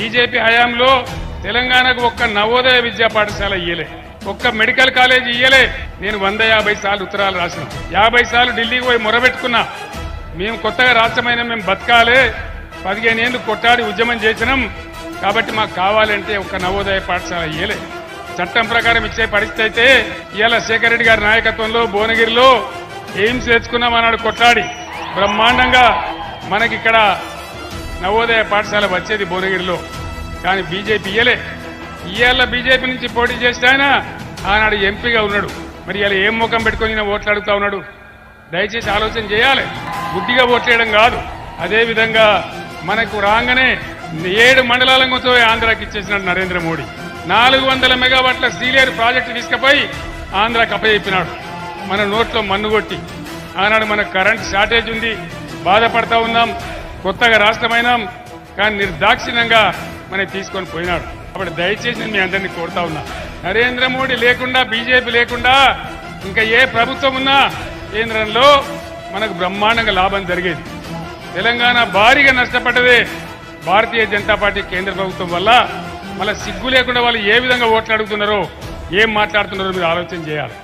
BJP హయాంలో తెలంగాణకు ఒక్క నవోదయ విద్యా పాఠశాల ఇయ్యలే. ఒక్క మెడికల్ కాలేజ్ ఇయ్యలే. నేను వంద యాభై సార్లు ఉత్తరాలు రాసిన. యాభై సార్లు ఢిల్లీకి పోయి మొరబెట్టుకున్నా. మేము కొత్తగా రాష్ట్రమైన మేము బతకాలే. పదిహేను ఏళ్ళు కొట్టాడి ఉద్యమం చేసినాం. కాబట్టి మాకు కావాలంటే ఒక్క నవోదయ పాఠశాల ఇయ్యలే. చట్టం ప్రకారం ఇచ్చే పరిస్థితి అయితే ఇవాళ శేఖర్ రెడ్డి గారి నాయకత్వంలో భువనగిరిలో ఎయిమ్స్ తెచ్చుకున్నాం అన్నాడు కొట్లాడి బ్రహ్మాండంగా మనకిక్కడ నవోదయ పాఠశాల వచ్చేది భువనగిరిలో. కానీ బీజేపీ ఇయ్యలే. ఇవాళ బీజేపీ నుంచి పోటీ చేస్తే ఆయన ఆనాడు ఎంపీగా ఉన్నాడు. మరి ఇలా ఏం ముఖం పెట్టుకొని ఈయన ఓట్లు అడుగుతా ఉన్నాడు? దయచేసి ఆలోచన చేయాలి. గుడ్డిగా ఓట్లేయడం కాదు. అదేవిధంగా మనకు రాగానే ఏడు మండలాలతో ఆంధ్రాకి ఇచ్చేసినాడు నరేంద్ర మోడీ. నాలుగు వందల మెగావాట్ల సీలియర్ ప్రాజెక్టు తీసుకుపోయి ఆంధ్రాకి అప్పచెప్పినాడు. మన నోట్లో మన్ను కొట్టి. ఆనాడు మనకు కరెంట్ షార్టేజ్ ఉంది. బాధపడతా ఉన్నాం. కొత్తగా రాష్ట్రమైనాం కానీ నిర్దాక్షిణ్యంగా మనకి తీసుకొని పోయినాడు. కాబట్టి దయచేసి నేను మీ అందరినీ కోరుతా ఉన్నా. నరేంద్ర మోడీ లేకుండా బీజేపీ లేకుండా ఇంకా ఏ ప్రభుత్వం ఉన్నా కేంద్రంలో మనకు బ్రహ్మాండంగా లాభం జరిగేది. తెలంగాణ భారీగా నష్టపడ్డదే భారతీయ జనతా పార్టీ కేంద్ర ప్రభుత్వం వల్ల. మళ్ళీ సిగ్గు లేకుండా వాళ్ళు ఏ విధంగా ఓట్లు అడుగుతున్నారో ఏం మాట్లాడుతున్నారో మీరు ఆలోచన చేయాలి.